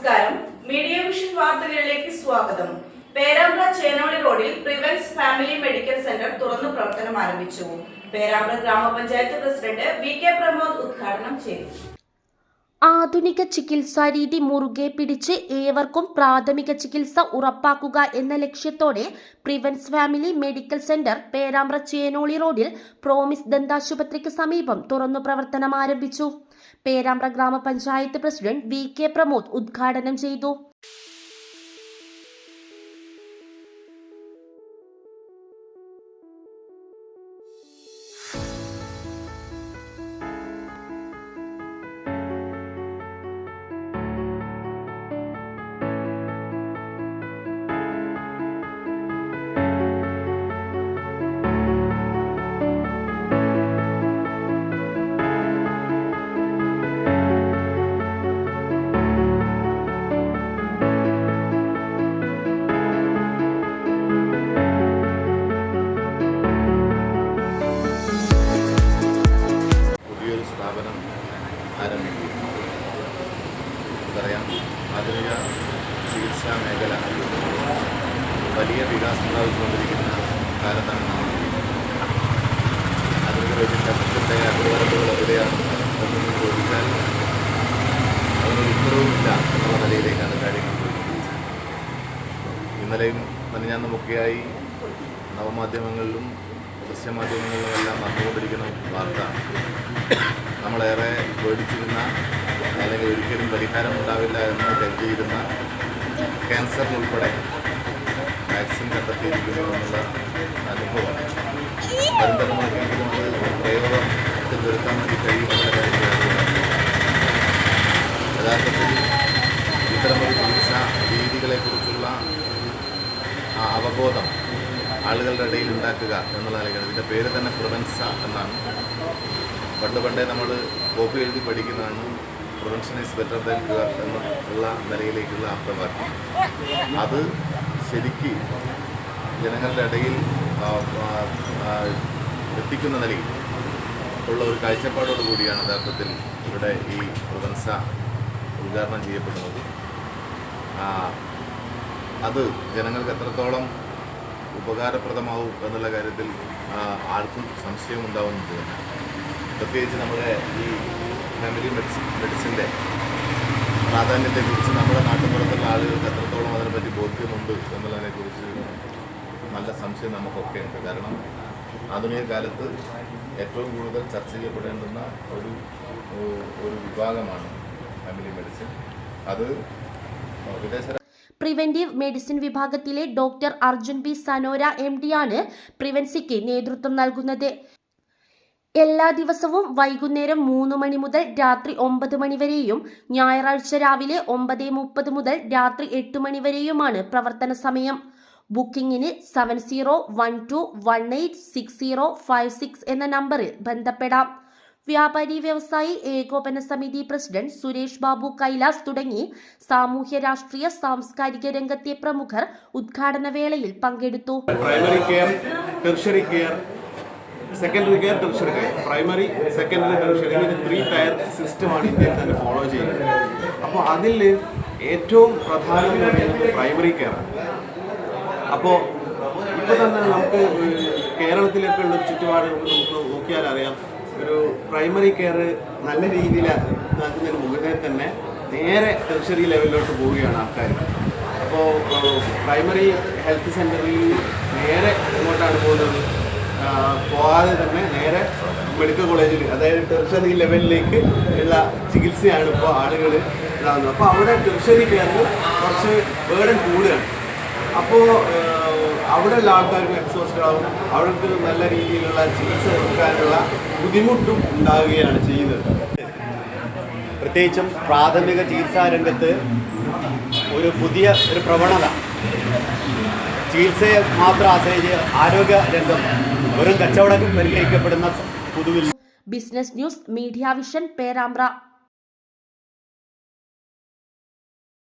നമസ്കാരം. Media vision വാർത്തകളിലേക്ക് സ്വാഗതം. പേരാമ്പ്ര ചേനോളി റോഡിൽ പ്രിവൻസ് ഫാമിലി മെഡിക്കൽ സെന്റർ തുറന്നു പ്രവർത്തനം ആരംഭിച്ചു. പേരാമ്പ്ര ഗ്രാമപഞ്ചായത്ത് പ്രസിഡന്റ് വി കെ പ്രമോദ് ഉദ്ഘാടനം ചെയ്തു. ആധുനിക ചികിത്സാ രീതി മുറുകെ പിടിച്ച് ഏവർക്കും പ്രാഥമിക ചികിത്സ ഉറപ്പാക്കുക എന്ന ലക്ഷ്യത്തോടെ Prevence family medical centre Perambra Chenoli റോഡിൽ പ്രോമിസ് ദന്താശുപത്രിക്ക് സമീപം തുറന്നു പ്രവർത്തനം ആരംഭിച്ചു. പേരാമ്പ്ര ഗ്രാമപഞ്ചായത്ത് പ്രസിഡന്റ് വി കെ പ്രമോദ് ഉദ്ഘാടനം ചെയ്തു. സ്ഥാപനം ആരംഭിക്കും നമുക്കറിയാം ആധുനിക ചികിത്സാ മേഖല വലിയ വികാസം പ്രാപിച്ചുകൊണ്ടിരിക്കുന്ന കാലത്താണ് ആധുനിക വൈദ്യശാസ്ത്രത്തിന്റെ അതിർവരമ്പുകൾ എവിടെയാണ് എന്നൊന്ന് ചോദിച്ചാൽ അതിനൊരു ഉത്തരവുമില്ല എന്നുള്ള നിലയിലേക്കാണ് കാര്യങ്ങൾ ഇന്നലെയും മിനിഞ്ഞാന്നുമൊക്കെയായി നവമാധ്യമങ്ങളിലും ദൃശ്യമാധ്യമങ്ങളിലും എല്ലാം വന്നുകൊണ്ടിരിക്കുന്ന വാർത്ത നമ്മളേറെ പേടിച്ചിരുന്ന അല്ലെങ്കിൽ ഒരിക്കലും പരിഹാരം ഉണ്ടാവില്ല എന്ന് കരുതിയിരുന്ന ക്യാൻസറിനുൾപ്പെടെ വാക്സിൻ കണ്ടെത്തിയിരിക്കുന്നു എന്നുള്ള അനുഭവമാണ്. വരും വരുത്താൻ വേണ്ടി കാര്യത്തിൽ യഥാർത്ഥത്തിൽ ഇത്തരമൊരു ചികിത്സാ രീതികളെക്കുറിച്ചുള്ള ആ അവബോധം ആളുകളുടെ ഇടയിൽ ഉണ്ടാക്കുക എന്നുള്ള നിലയ്ക്കാണ്. ഇതിന്റെ പേര് തന്നെ പ്രിവൻസ എന്നാണ്. പണ്ട് പണ്ടേ നമ്മൾ കോപ്പി എഴുതി പഠിക്കുന്നതാണ് prevention is better than cure എന്നുള്ള നിലയിലേക്കുള്ള അർത്ഥവാക്യം. അത് ശരിക്ക് ജനങ്ങളുടെ ഇടയിൽ എത്തിക്കുന്ന നിലയിൽ ഉള്ള ഒരു കാഴ്ചപ്പാടോട് കൂടിയാണ് യഥാർത്ഥത്തിൽ ഇവിടെ ഈ പ്രിവൻസ ഉദ്ഘാടനം ചെയ്യപ്പെടുന്നത്. അത് ജനങ്ങൾക്ക് എത്രത്തോളം ഉപകാരപ്രദമാവും എന്നുള്ള കാര്യത്തിൽ ആർക്കും സംശയം ഉണ്ടാവുന്നത് തന്നെ പ്രത്യേകിച്ച് നമ്മുടെ ഈ ഫാമിലി മെഡിസിൻ മെഡിസിന്റെ പ്രാധാന്യത്തെക്കുറിച്ച് നമ്മുടെ നാട്ടിൻപുറത്തുള്ള ആളുകൾക്ക് എത്രത്തോളം അതിനെപ്പറ്റി ബോധ്യമുണ്ട് എന്നുള്ളതിനെക്കുറിച്ച് നല്ല സംശയം നമുക്കൊക്കെ ഉണ്ട് കാരണം ആധുനിക കാലത്ത് ഏറ്റവും കൂടുതൽ ചർച്ച ചെയ്യപ്പെടേണ്ടുന്ന ഒരു ഒരു വിഭാഗമാണ് ഫാമിലി മെഡിസിൻ അത് വിദേശ പ്രിവെന്റീവ് മെഡിസിൻ വിഭാഗത്തിലെ doctor Arjun B Sanora M ഡിയാണ് പ്രിവൻസിക്ക് നേതൃത്വം നൽകുന്നത്. എല്ലാ ദിവസവും വൈകുന്നേരം മൂന്ന് മണി മുതൽ രാത്രി ഒമ്പത് മണി വരെയും ഞായറാഴ്ച രാവിലെ ഒമ്പത് മുപ്പത് മുതൽ രാത്രി എട്ട് മണി വരെയുമാണ് പ്രവർത്തന സമയം. ബുക്കിംഗിന് seven zero one two one eight six zero five six എന്ന നമ്പറിൽ ബന്ധപ്പെടാം. വ്യാപാരി വ്യവസായി ഏകോപന സമിതി പ്രസിഡന്റ് സുരേഷ് ബാബു കൈലാസ് തുടങ്ങി സാമൂഹ്യ രാഷ്ട്രീയ സാംസ്കാരിക രംഗത്തെ പ്രമുഖർ ഉദ്ഘാടന വേളയിൽ പങ്കെടുത്തു. Primary care tertiary care secondary care tertiary care primary secondary tertiary ഇങ്ങനെ ത്രീ ടയർ സിസ്റ്റമാണ് ഇന്ത്യയിൽ തന്നെ ഫോളോ ചെയ്യുന്നത്. അപ്പോൾ അതിൽ ഏറ്റവും പ്രധാനപ്പെട്ട പ്രൈമറി കെയർ അപ്പോൾ ഇപ്പോൾ തന്നെ നമുക്ക് കേരളത്തിലൊക്കെ ഉള്ള ചുറ്റുപാട് നമുക്ക് നോക്കിയാൽ അറിയാം ഒരു പ്രൈമറി കെയർ നല്ല രീതിയിൽ നടക്കുന്നതിന് മുന്നേ തന്നെ നേരെ ടെർഷറി ലെവലിലോട്ട് പോവുകയാണ് ആൾക്കാർ അപ്പോൾ പ്രൈമറി ഹെൽത്ത് സെന്ററിൽ നേരെ ഇങ്ങോട്ടാണ് പോകുന്നത്. പോകാതെ തന്നെ നേരെ മെഡിക്കൽ കോളേജിൽ അതായത് ടെർഷറി ലെവലിലേക്ക് ഉള്ള ചികിത്സയാണ് ഇപ്പോൾ ആളുകൾ ഇതാകുന്നത് അപ്പോൾ അവിടെ ടെർഷറി കെയറിൽ കുറച്ച് ബേഡൻ കൂടുകയാണ്. അപ്പോൾ അവിടെ ഉള്ള ആൾക്കാർക്ക് എക്സോസ്റ്റഡ് ആവും. അവർക്ക് നല്ല രീതിയിലുള്ള ചികിത്സ കൊടുക്കാനുള്ള ബുദ്ധിമുട്ടും ഉണ്ടാവുകയാണ് ചെയ്യുന്നത്. പ്രത്യേകിച്ചും പ്രാഥമിക ചികിത്സാ രംഗത്ത് ഒരു പുതിയ ഒരു പ്രവണത. ചികിത്സയെ മാത്രം ആശ്രയിച്ച് ആരോഗ്യ രംഗം വെറും കച്ചവടം പരിഹരിക്കപ്പെടുന്ന പൊതുവിൽ business news media vision Perambra.